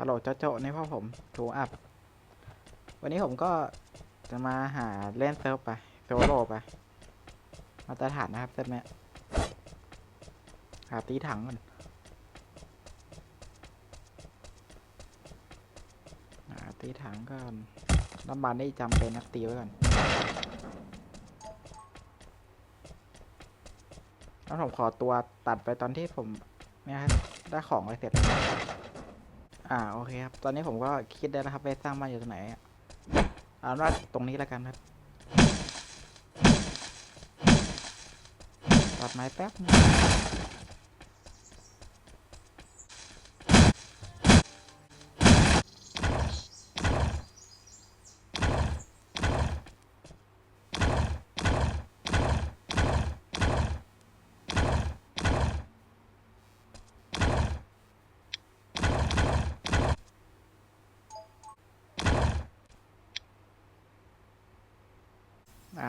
ฮัลโหลโจโจ้นี่พ่อผมทูอัพ วันนี้ผมก็จะมาหาเล่นเซิร์ฟไปโซโล่ไป มาตรฐานนะครับเซตเนี้ยหาตีถังก่อนหาตีถังก่อนน้ำมันนี่จำเป็นนะตีไว้ก่อนแล้วผมขอตัวตัดไปตอนที่ผมเนี่ยได้ของไว้เสร็จ อ่าโอเคครับ ตอนนี้ผมก็คิดได้นะครับไปสร้างบ้านอยู่ตรงไหนอะเอาว่าตรงนี้แล้วกันครับตัดไม้แป๊บ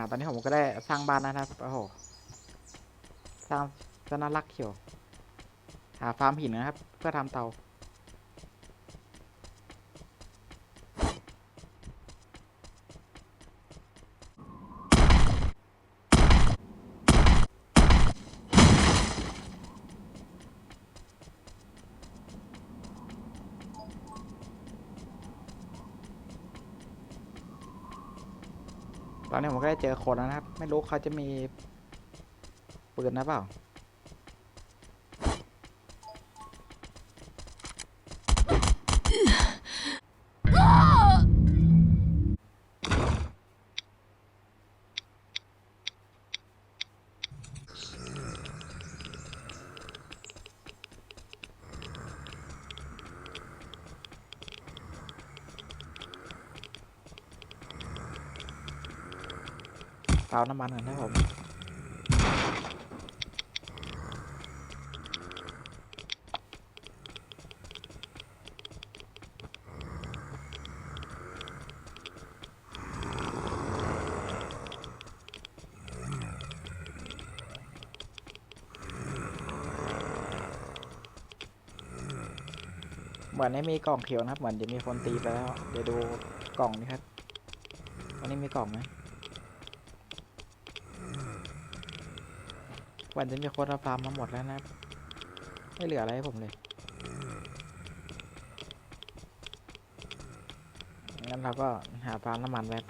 ตอนนี้ผมก็ได้สร้างบ้านนะครับโอ้โหสร้างจะน่ารักเขียว หาฟาร์มหินนะครับ เพื่อทำเตา อนนี้ผมก็ได้เจอคนแล้วนะครับ ไม่รู้เขาจะมีปืนนะเปล่า เตาน้ำมันก่อนนะครับผมเหมือนไม่มีกล่องเขียวนะครับ เหมือนจะมีคนตีไปแล้ว เดี๋ยวดูกล่องนี้ครับวันนี้มีกล่องไหม วันจะมีคนเอาฟาร์มมาหมดแล้วนะครับไม่เหลืออะไรให้ผมเลยงั้นเราก็หาฟาร์มน้ำมันแวบ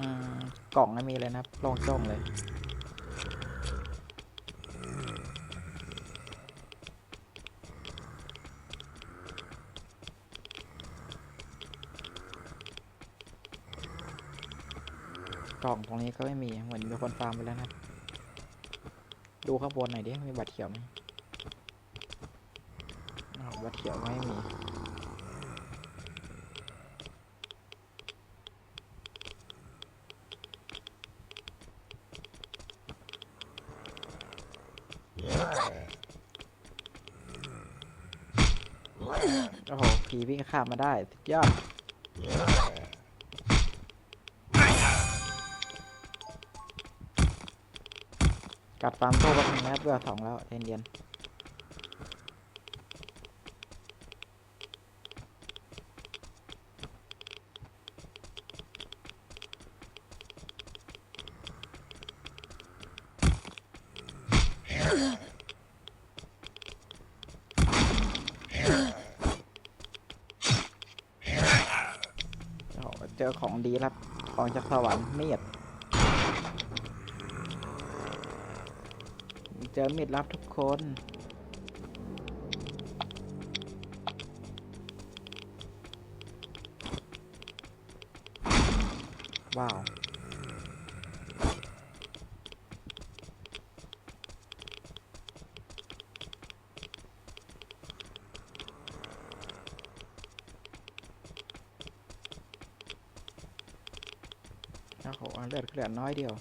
อืม กล่องไม่มีเลยนะครับโลงจ้องเลยกล่องตรงนี้ก็ไม่มีเหมือนมีคนฟาร์มไปแล้วนะดูข้างบนหน่อยดิมีบัตรเขียวไหมอ้าวบัตรเขียวไม่มี โอ้โห ผี วิ่งข้ามมาได้สุดยอดกัดฟาร์มโซ่ก็ทำแล้วเบื่อสองแล้วเย็นเย็นโอ้โหเจอของ ดีแล้วของจากสวรรค์เมียดเจอเมียดลับทุกคนว้าว ห เลือดเหลือน้อยเดียว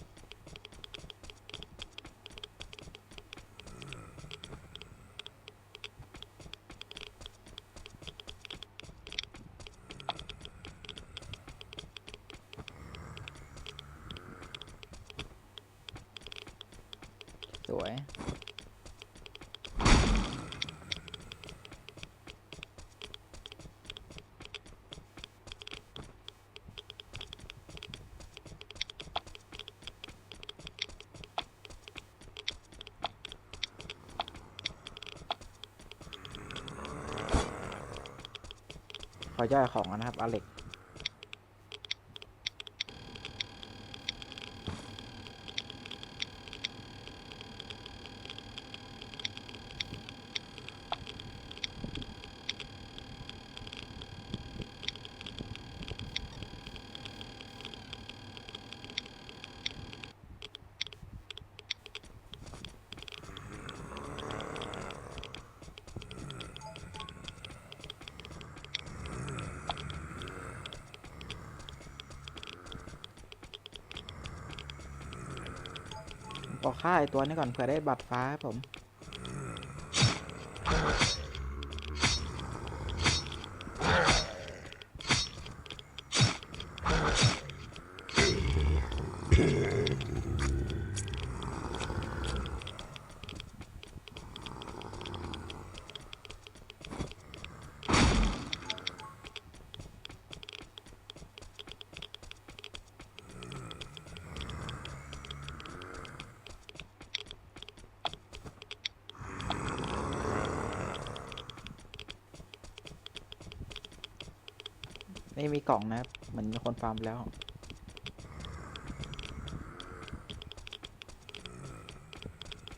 สวย ขอย่อยของก่อนนะครับอเล็ก ออค่าไอตัวนี้ก่อนเผื่อได้บัตรฟ้าครับผม ไม่มีกล่องนะครับเหมือนมีคนฟาร์มแล้ว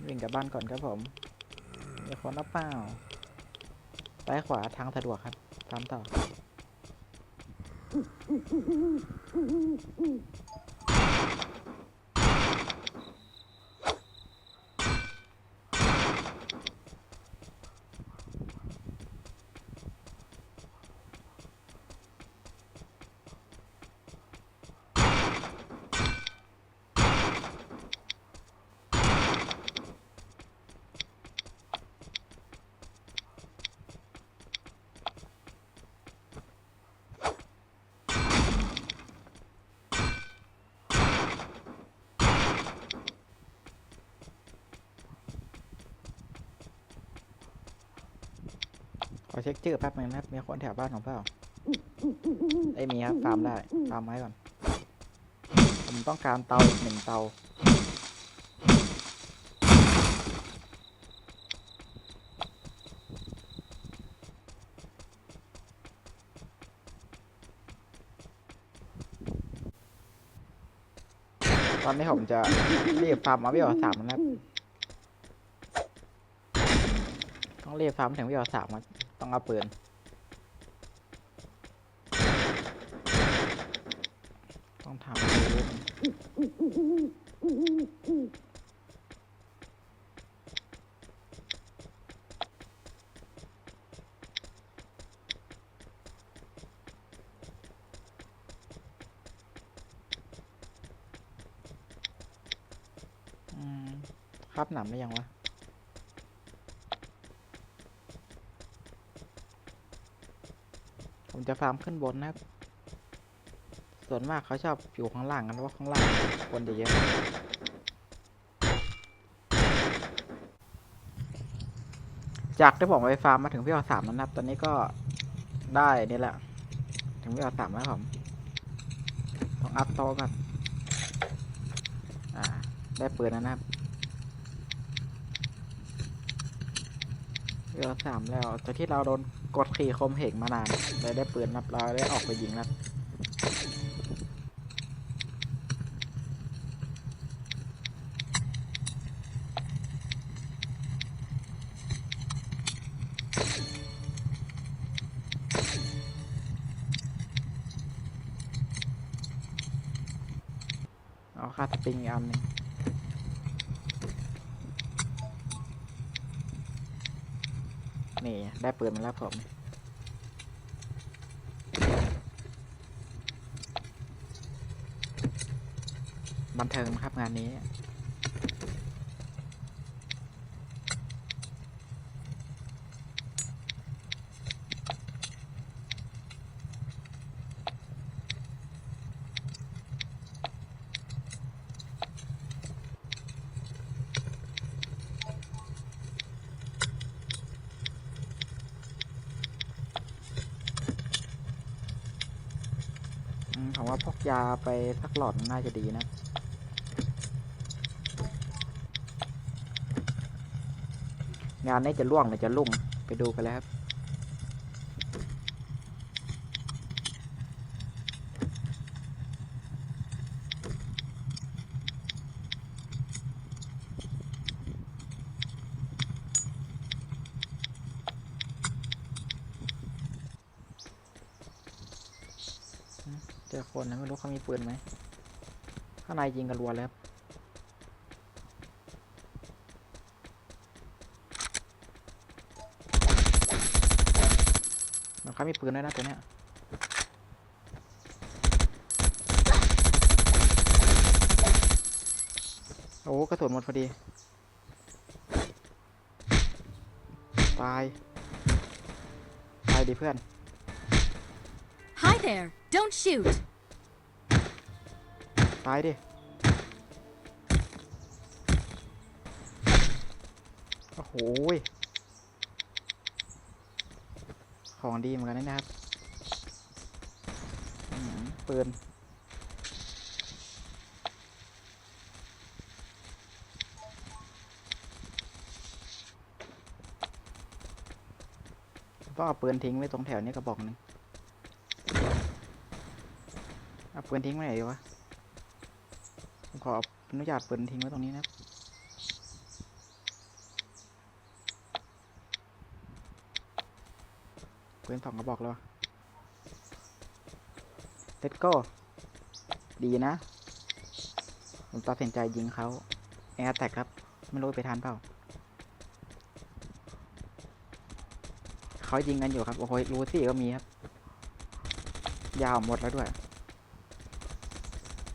วิ่งกลับบ้านก่อนครับผมมีคนรับเปล่าซ้ายขวาทางสะดวกครับฟาร์มต่อ เช็คชื่อแป๊บนึงนะครับมีคนแถวบ้านของเปล่าไอ้มีครับฟาร์มได้ฟาร์มไว้ก่อน ผมต้องการเตาอีกหนึ่งเตาตอนนี้ผมจะรีบฟาร์มมาวิวสามนะครับ ต้องรีบฟาร์มถึงวิวสามอะ ต้องเอาปืนต้องทำปืนอืมครับหนำได้ยังวะ ผมจะฟาร์มขึ้นบนนะครับ ส่วนมากเขาชอบอยู่ข้างล่างกันเพราะข้างล่างคนจะเยอะจากที่ผมไปฟาร์มมาถึงพี่อสามแล้วนะครับ ตอนนี้ก็ได้นี่แหละ ถึงพี่อสามแล้วผมต้องอัพโตะก่อนอ่า ได้ปืนแล้วนะครับพี่อสามแล้วจากที่เราโดน ขี่คมเหงมานานเลยได้ปืนนับเราได้ออกไปยิงแล้วเอาค่าสปริงอีกอันหนึ่งนี่ ได้ปืนมาแล้วผม ผ บันเทิง นี้ ผมว่าพกยาไปสักหลอดน่าจะดีนะ งานนี้จะล่วงหรือจะลุ่งไปดูกันแล้วครับเจอคนนะไม่รู้เขามีปืนไหมข้างในยิงกันรัวเลยครับมัน เขามีปืนด้วยนะตัวเนี้ยโอ้กระสุนหมดพอดี ตาย ตายดิเพื่อน Hi there! Don't shoot! ตายดิ โอ้โหย ของดีเหมือนกันนะครับอื้อหือปืนต้องเอาปืนทิ้งไว้ตรงแถวนี้กระบอกหนึ่งเอาปืนทิ้งไว้ไหนดีวะผมขออนุญาตปืนทิ้งไว้ตรงนี้นะครับ ปืนสองกระบอกแล้ว Let's go ดีนะ ผมตัดสินใจยิงเขาแอร์แตกครับ ไม่รู้ไปทันเปล่าเขายิงกันอยู่ครับ โอ้โหรูซี่ก็มีครับ ยาวหมดแล้วด้วย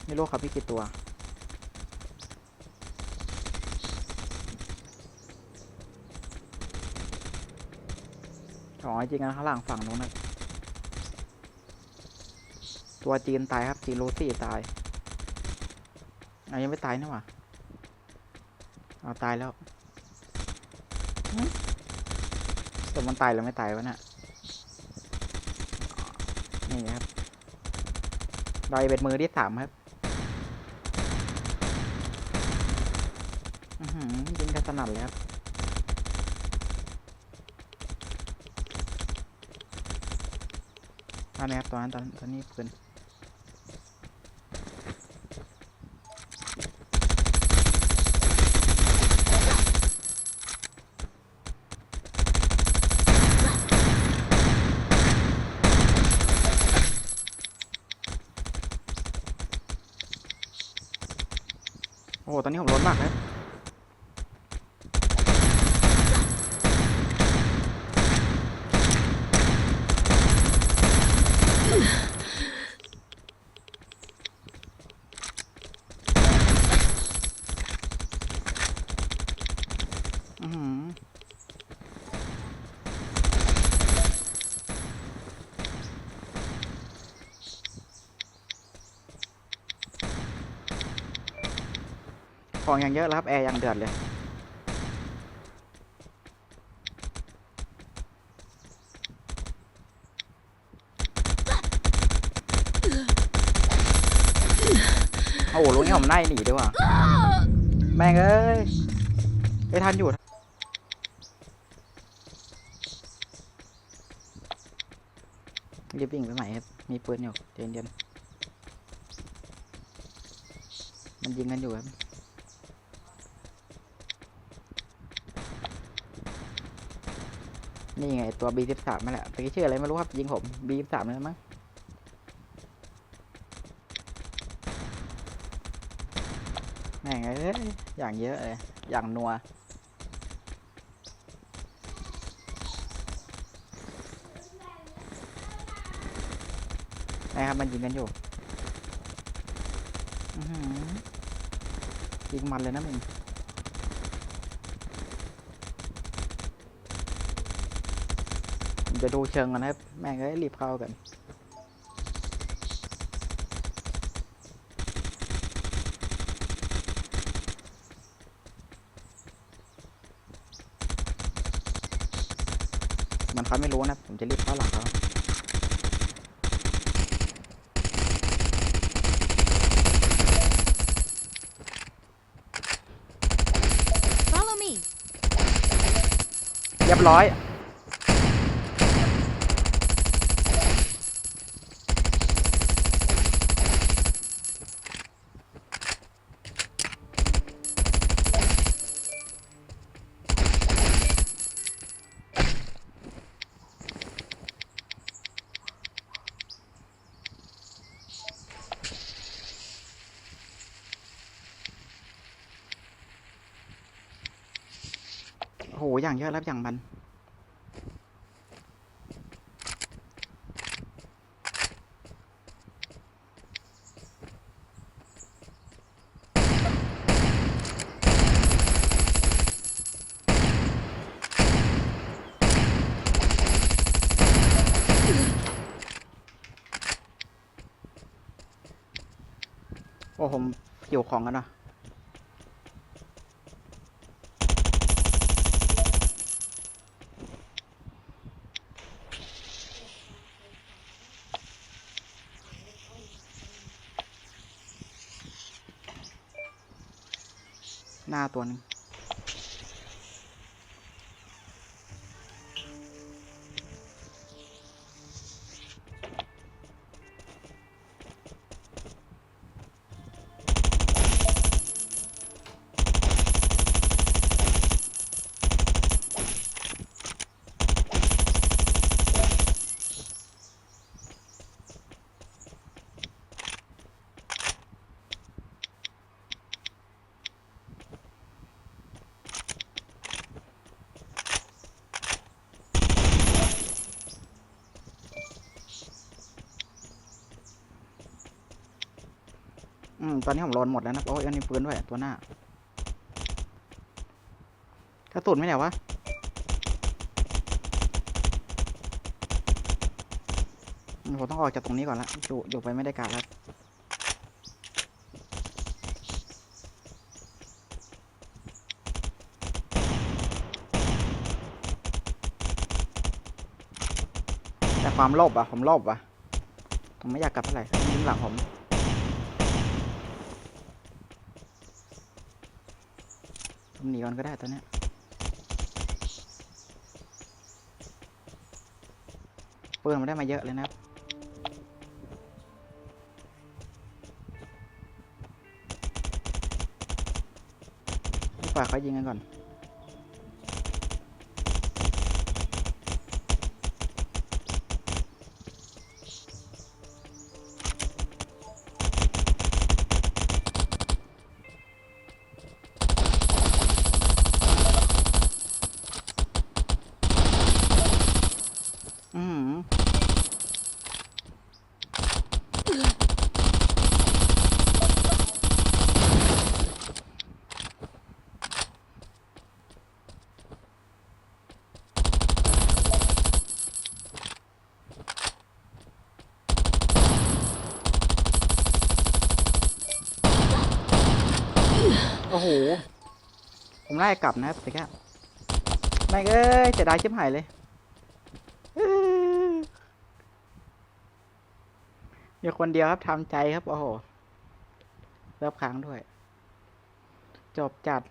ไม่รู้ครับพี่กี่ตัว อ๋อจริงกันข้างหลังฝั่งนู้นนะตัวจีนตายครับจีนโรซี่ตายอะยังไม่ตายนี่หว่าเอาตายแล้วแต่มันตายหรือไม่ตายวะน่ะนี่ครับดอยเป็นมือที่สามครับอือหือยิงกันสนั่นเลยครับ อันนี้ครับตอนนั้นตอนตอนนี้เปืนโอ้ตอนนี้ผมล้อนมากเล ของอย่างเยอะแล้วครับแอร์ยังเดือดเลยโอ้โหลุงนี่ผมไล่หนีดีกว่าแม่งเอ้ยไปทันอยู่รีบวิ่งไปใหม่ครับ มีปืนอยู่เย็นๆมันยิงกันอยู่ครับ นี่ไงตัว B13 นั่นแหละตะกี้ชื่ออะไรไม่รู้ครับยิงผม B13 นั่นมั้งแม่งเอ้ยอย่างเยอะเลยอย่างนัวนะครับมันยิงกันอยู่อื้อหือยิงมันเลยนะมึง ผมจะดูเชิงกันนะครับ แม่งเอ้ยรีบเข้ากันมันเขาไม่รู้นะ ผมจะรีบเข้าหลังเขา Follow me. เรียบร้อย โอย่างเยอะแล้วอย่างมัน โอ้ผมเกี่ยวของกันนะ น้าตัวหนึ่ง ตอนนี้ผมโลนหมดแล้วนะโอ้ยอันนี้ปืนด้วยตัวหน้ากระสุนไม่ไหนวะผมต้องออกจากตรงนี้ก่อนละอยู่อยู่ไปไม่ได้การแล้วแต่ความโลภอะผมโลภอะผมไม่อยากกลับเท่าไหร่ยิ้มหลังผม ผม หนีก่อนก็ได้ตอนนี้ปืนมันได้มาเยอะเลยนะครับนี่ปล่อยเขายิงกันก่อน อืมโอ้โห ผมไล่กลับนะครับแต่แค่ไม่เอ้ยเสียดายชิบหายเลยมีคนเดียวครับทำใจครับ โอ้โหเลิฟค้างด้วย จบจัด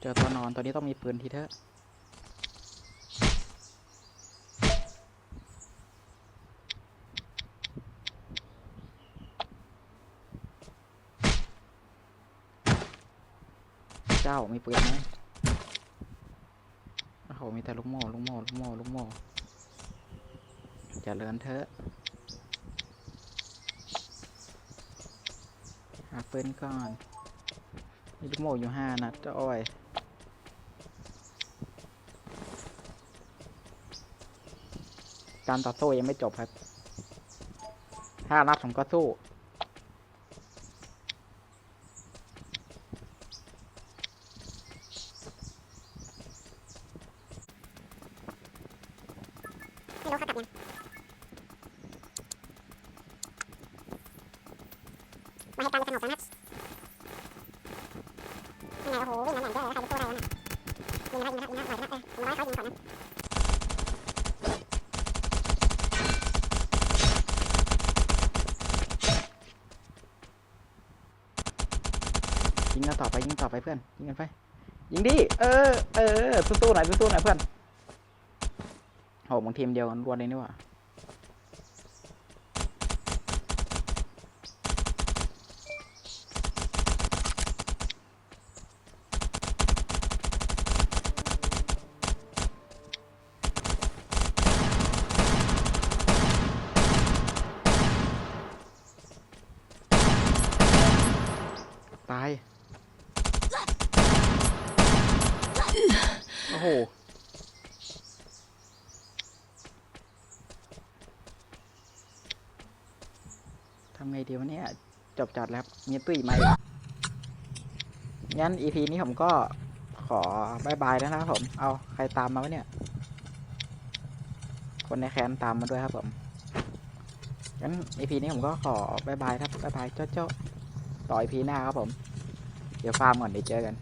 เจอตัวนอน ตัวนี้ต้องมีปืนทีเถอะ เจ้ามีปืนไหมโอ้โหมีแต่ลูกโม่ลูกโม่ลูกโม่ลูกโม่จะเลือนเถอะหาปืนก่อนมีลูกโม่อยู่ห้านัดจะอ้อยการต่อสู้ยังไม่จบครับ ถ้านัดผมก็สู้ ไม่รู้เขากลับยัง มาให้การจะสนุกนะยังไงโอ้โหวิ่งหลังๆด้วยแล้วใครจะสู้ได้วะน่ะยิงนะครับยิงนะครับยิงนะครับปล่อยนะเออยิงร้อยเขายิงก่อนนะยิงกันต่อไปยิงต่อไปเพื่อนยิงกันไปยิงดิเออเออสู้ๆหน่อยสู้ๆหน่อยเพื่อนโหบางทีมเดียวกันรวนเลยนี่หว่า ตาย โอ้โห ทำไงดีวะเนี่ย จบจัดแล้วครับมีตุ้ยไหมงั้น EP นี้ผมก็ขอบายบายแล้วนะครับผม เอาใครตามมาวะเนี่ย คนในแคนตามมาด้วยครับผมงั้น EP นี้ผมก็ขอบายบายครับบายบายเจ้าเจ้า ต่อ EP หน้าครับผม เดี๋ยวฟาร์มก่อนเดี๋ยวเจอกัน